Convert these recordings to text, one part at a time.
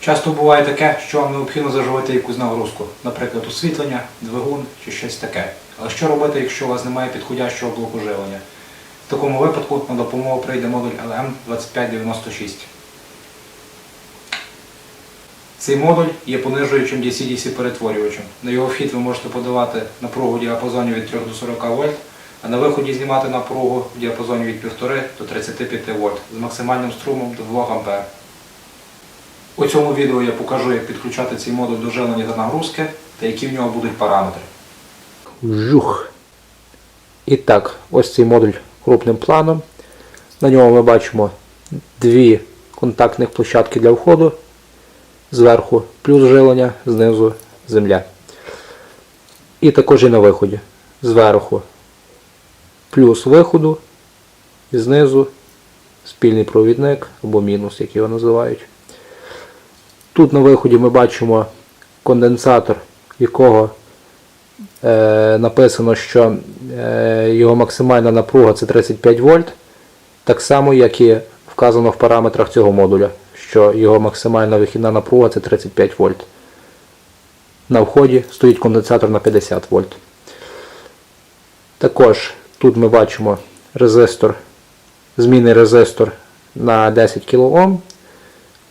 Часто буває таке, що вам необхідно заживити якусь нагрузку, наприклад, освітлення, двигун чи щось таке. Але що робити, якщо у вас немає підходящого блоку живлення? В такому випадку на допомогу прийде модуль LM2596. Цей модуль є понижуючим DC-DC перетворювачем. На його вхід ви можете подавати напругу в діапазоні від 3 до 40 вольт, а на виході знімати напругу в діапазоні від 1,5 до 35 вольт з максимальним струмом до 2 А. У цьому відео я покажу, як підключати цей модуль до живлення та нагрузки та які в нього будуть параметри. Жух. І так, ось цей модуль крупним планом. На ньому ми бачимо дві контактних площадки для входу. Зверху плюс живлення, знизу земля. І також і на виході. Зверху плюс виходу, і знизу спільний провідник або мінус, як його називають. Тут на виході ми бачимо конденсатор, якого е, написано, що е, його максимальна напруга це 35 вольт, так само, як і вказано в параметрах цього модуля, що його максимальна вихідна напруга це 35 вольт. На вході стоїть конденсатор на 50 вольт. Також тут ми бачимо резистор, змінний резистор на 10 кОм,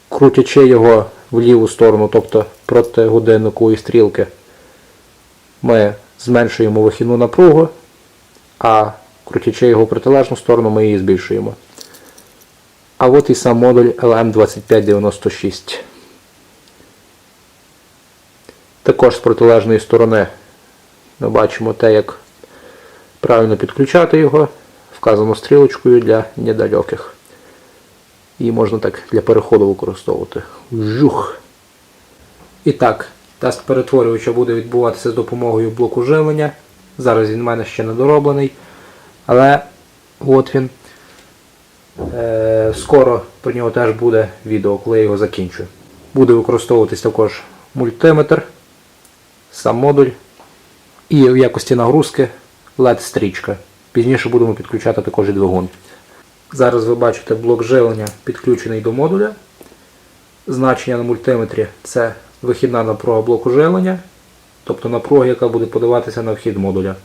крутячи його в ліву сторону, тобто проти годинникової стрілки, ми зменшуємо вихідну напругу, а крутячи його в протилежну сторону, ми її збільшуємо. А от і сам модуль LM2596. Також з протилежної сторони ми бачимо те, як правильно підключати його, вказано стрілочкою для недалеких. Її можна так для переходу використовувати. Жух. І так, тест перетворювача буде відбуватися з допомогою блоку живлення. Зараз він в мене ще не дороблений. Але от він. Е, скоро про нього теж буде відео, коли я його закінчу. Буде використовуватись також мультиметр, сам модуль і в якості нагрузки LED-стрічка. Пізніше будемо підключати також і двигун. Зараз ви бачите блок живлення підключений до модуля. Значення на мультиметрі це вихідна напруга блоку живлення, тобто напруга, яка буде подаватися на вхід модуля.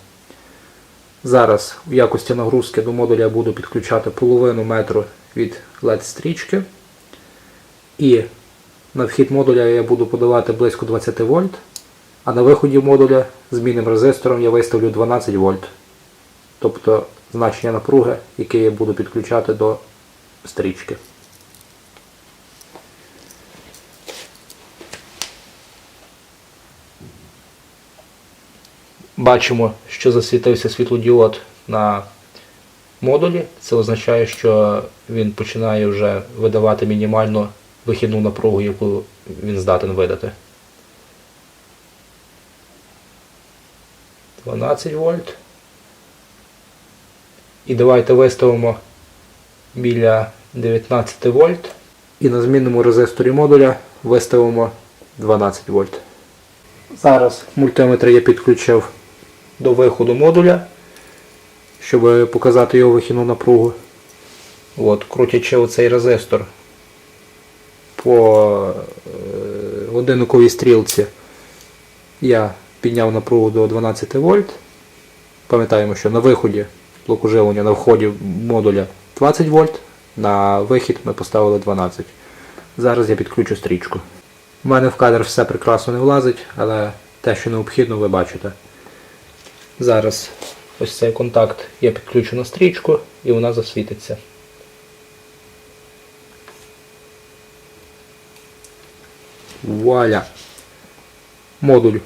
Зараз в якості нагрузки до модуля буду підключати половину метру від LED-стрічки. І на вхід модуля я буду подавати близько 20 вольт, а на виході модуля змінним резистором я виставлю 12 вольт. Тобто значення напруги, яке я буду підключати до стрічки. Бачимо, що засвітився світлодіод на модулі. Це означає, що він починає вже видавати мінімальну вихідну напругу, яку він здатен видати. 12 вольт. І давайте виставимо біля 19 вольт. І на змінному резисторі модуля виставимо 12 вольт. Зараз мультиметр я підключив до виходу модуля, щоб показати його вихідну напругу. От, крутячи оцей резистор по е, годинниковій стрілці, я підняв напругу до 12 вольт. Пам'ятаємо, що на виході блоку живлення на вході модуля 20 вольт, на вихід ми поставили 12. Зараз я підключу стрічку. У мене в кадр все прекрасно не влазить, але те, що необхідно, ви бачите. Зараз ось цей контакт я підключу на стрічку і вона засвітиться. Вуаля! Модуль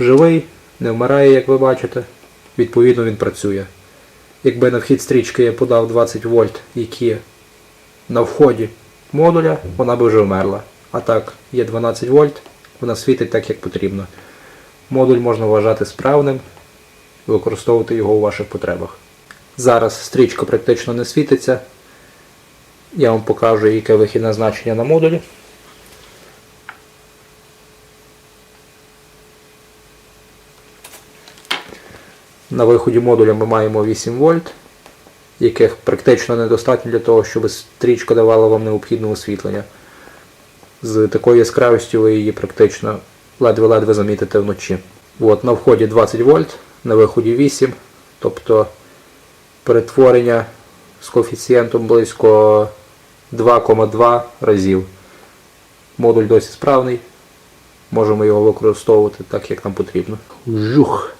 живий, не вмирає, як ви бачите. Відповідно він працює. Якби на вхід стрічки я подав 20 вольт, які на вході модуля, вона би вже вмерла. А так, є 12 вольт, вона світить так, як потрібно. Модуль можна вважати справним і використовувати його у ваших потребах. Зараз стрічка практично не світиться. Я вам покажу, яке вихідне значення на модулі. На виході модуля ми маємо 8 вольт, яких практично недостатньо для того, щоб стрічка давала вам необхідне освітлення. З такою яскравістю ви її практично ледве-ледве замітите вночі. От, на вході 20 вольт, на виході 8, тобто перетворення з коефіцієнтом близько 2,2 разів. Модуль досі справний. Можемо його використовувати так, як нам потрібно. Жух.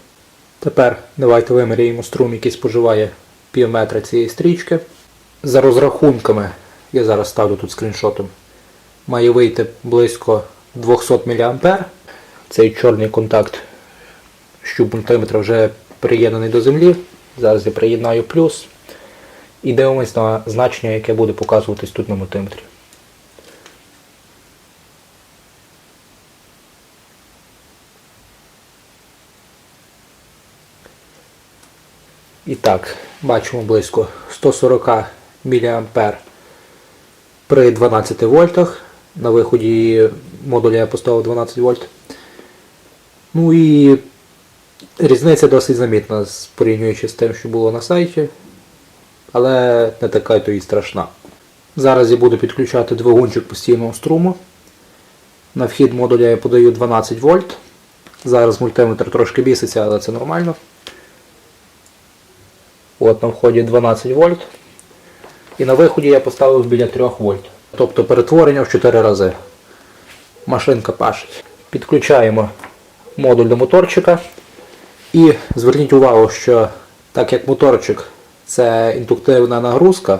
Тепер давайте виміряємо струм, який споживає пів метра цієї стрічки. За розрахунками, я зараз ставлю тут скріншотом, має вийти близько 200 мА. Цей чорний контакт щуп мультиметра вже приєднаний до землі. Зараз я приєднаю плюс. І дивимось на значення, яке буде показуватись тут на мультиметрі. І так, бачимо близько 140 мА при 12 вольтах. На виході модуля я поставив 12 вольт. Ну і різниця досить замітна, порівнюючи з тим, що було на сайті. Але не така то і страшна. Зараз я буду підключати двигунчик постійного струму. На вхід модуля я подаю 12 вольт. Зараз мультиметр трошки біситься, але це нормально. От на вході 12 вольт. І на виході я поставив біля 3 вольт. Тобто перетворення в 4 рази. Машинка пашить. Підключаємо модуль до моторчика. І зверніть увагу, що так як моторчик це індуктивна нагрузка,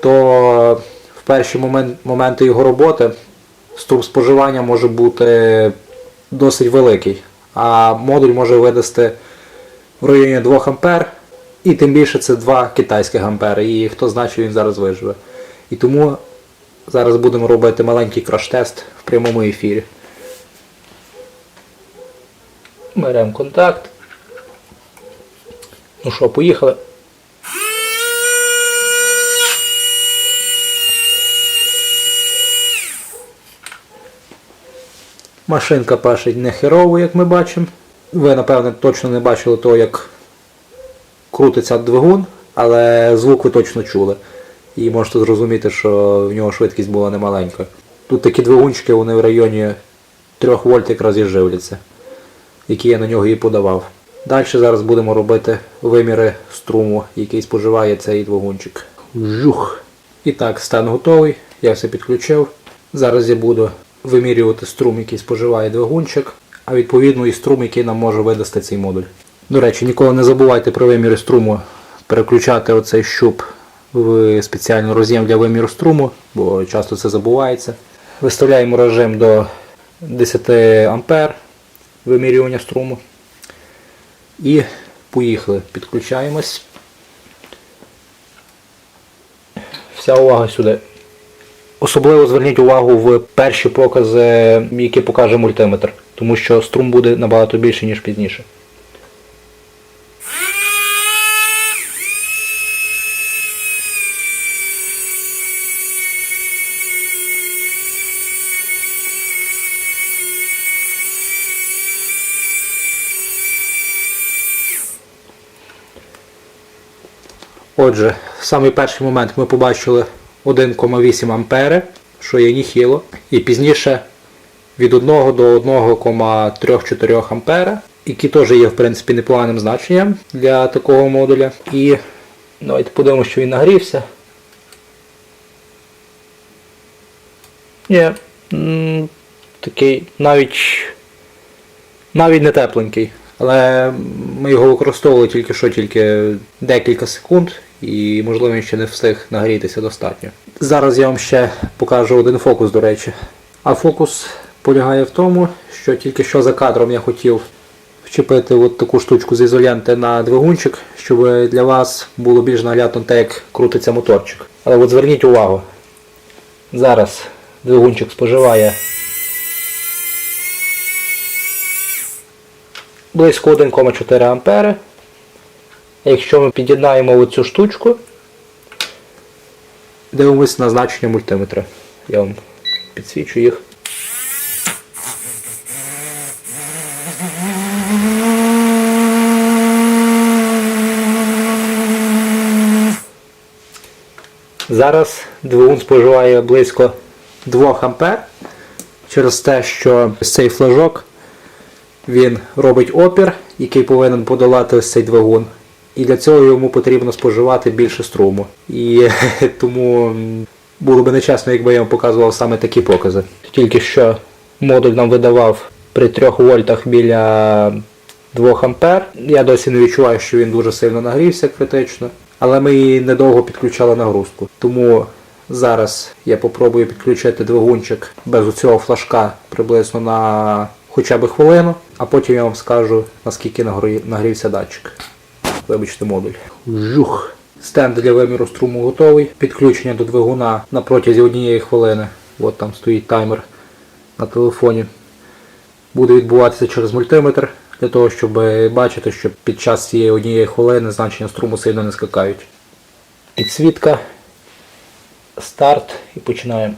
то в перші момент, моменти його роботи струм споживання може бути досить великий. А модуль може видасти в районі 2 А, і тим більше це 2 китайських ампери, і хто знає, що він зараз виживе. І тому зараз будемо робити маленький краш-тест в прямому ефірі. Беремо контакт. Ну що, поїхали. Машинка пашить не херово, як ми бачимо. Ви, напевне, точно не бачили того, як крутиться двигун, але звук ви точно чули. І можете зрозуміти, що в нього швидкість була немаленька. Тут такі двигунчики, вони в районі 3 вольт якраз і живляться, які я на нього і подавав. Далі зараз будемо робити виміри струму, який споживає цей двигунчик. Жух. І так, стан готовий, я все підключив. Зараз я буду вимірювати струм, який споживає двигунчик, а відповідно і струм, який нам може видасти цей модуль. До речі, ніколи не забувайте про виміри струму переключати оцей щуп в спеціальний роз'єм для виміру струму, бо часто це забувається. Виставляємо режим до 10 А вимірювання струму. І поїхали. Підключаємось. Вся увага сюди. Особливо зверніть увагу в перші покази, які покаже мультиметр, тому що струм буде набагато більше, ніж пізніше. Отже, в самий перший момент ми побачили 1,8 ампери, що є ніхіло. І пізніше від 1 до 1,3-4 ампера, які теж є в принципі непоганим значенням для такого модуля. І давайте подивимося, що він нагрівся. М, такий навіть навіть не тепленький. Але ми його використовували тільки що, тільки декілька секунд, і можливо він ще не встиг нагрітися достатньо. Зараз я вам ще покажу один фокус, до речі. А фокус полягає в тому, що тільки що за кадром я хотів вчепити от таку штучку з ізоленти на двигунчик, щоб для вас було більш наглядно те, як крутиться моторчик. Але от зверніть увагу, зараз двигунчик споживає близько 1,4 ампери. Якщо ми під'єднаємо оцю штучку, дивимось на значення мультиметра. Я вам підсвічу їх. Зараз двигун споживає близько 2 А через те, що цей флажок він робить опір, який повинен подолати ось цей двигун. І для цього йому потрібно споживати більше струму. І тому було би нечесно, якби я вам показував саме такі покази. Тільки що модуль нам видавав при 3 вольтах біля 2 ампер. Я досі не відчуваю, що він дуже сильно нагрівся критично, але ми і недовго підключали нагрузку. Тому зараз я попробую підключити двигунчик без цього флажка приблизно на хоча б хвилину, а потім я вам скажу, наскільки нагрівся датчик. Вибачте, модуль. Жух. Стенд для виміру струму готовий. Підключення до двигуна на протязі однієї хвилини. От там стоїть таймер на телефоні. Буде відбуватися через мультиметр для того, щоб бачити, що під час цієї однієї хвилини значення струму сильно не скакають. Підсвітка. Старт і починаємо.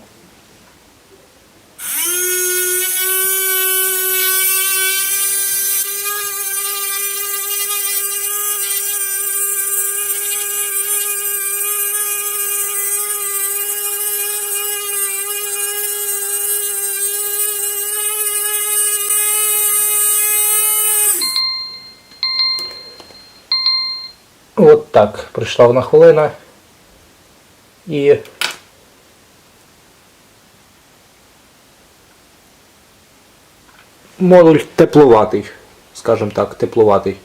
От так, прийшла одна хвилина. І модуль тепловатий, скажімо так, тепловатий.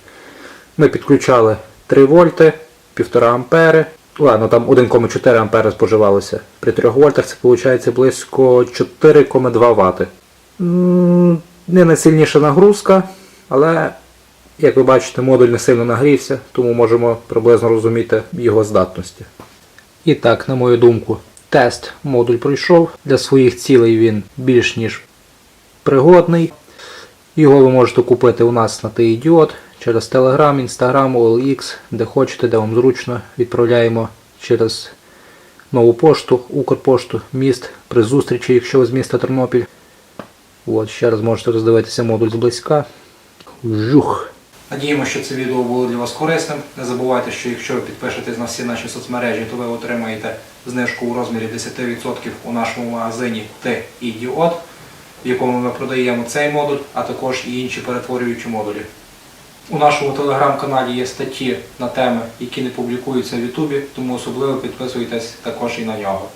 Ми підключали 3 вольти, 1,5 ампери. Ладно, там 1,4 ампери споживалося. При 3 вольтах це виходить близько 4,2 Вт. Не найсильніша нагрузка, але як ви бачите, модуль не сильно нагрівся, тому можемо приблизно розуміти його здатності. І так, на мою думку, тест модуль пройшов. Для своїх цілей він більш ніж пригодний. Його ви можете купити у нас на TI-Diod через Telegram, Instagram, OLX, де хочете, де вам зручно. Відправляємо через нову пошту, Укрпошту, міст при зустрічі, якщо ви з міста Тернопіль. От, ще раз можете роздивитися модуль зблизька. Жух. Надіємо, що це відео було для вас корисним. Не забувайте, що якщо ви підпишетесь на всі наші соцмережі, то ви отримаєте знижку у розмірі 10% у нашому магазині Т і в якому ми продаємо цей модуль, а також і інші перетворюючі модулі. У нашому телеграм-каналі є статті на теми, які не публікуються в Ютубі, тому особливо підписуйтесь також і на нього.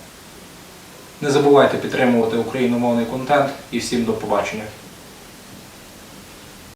Не забувайте підтримувати україномовний контент і всім до побачення.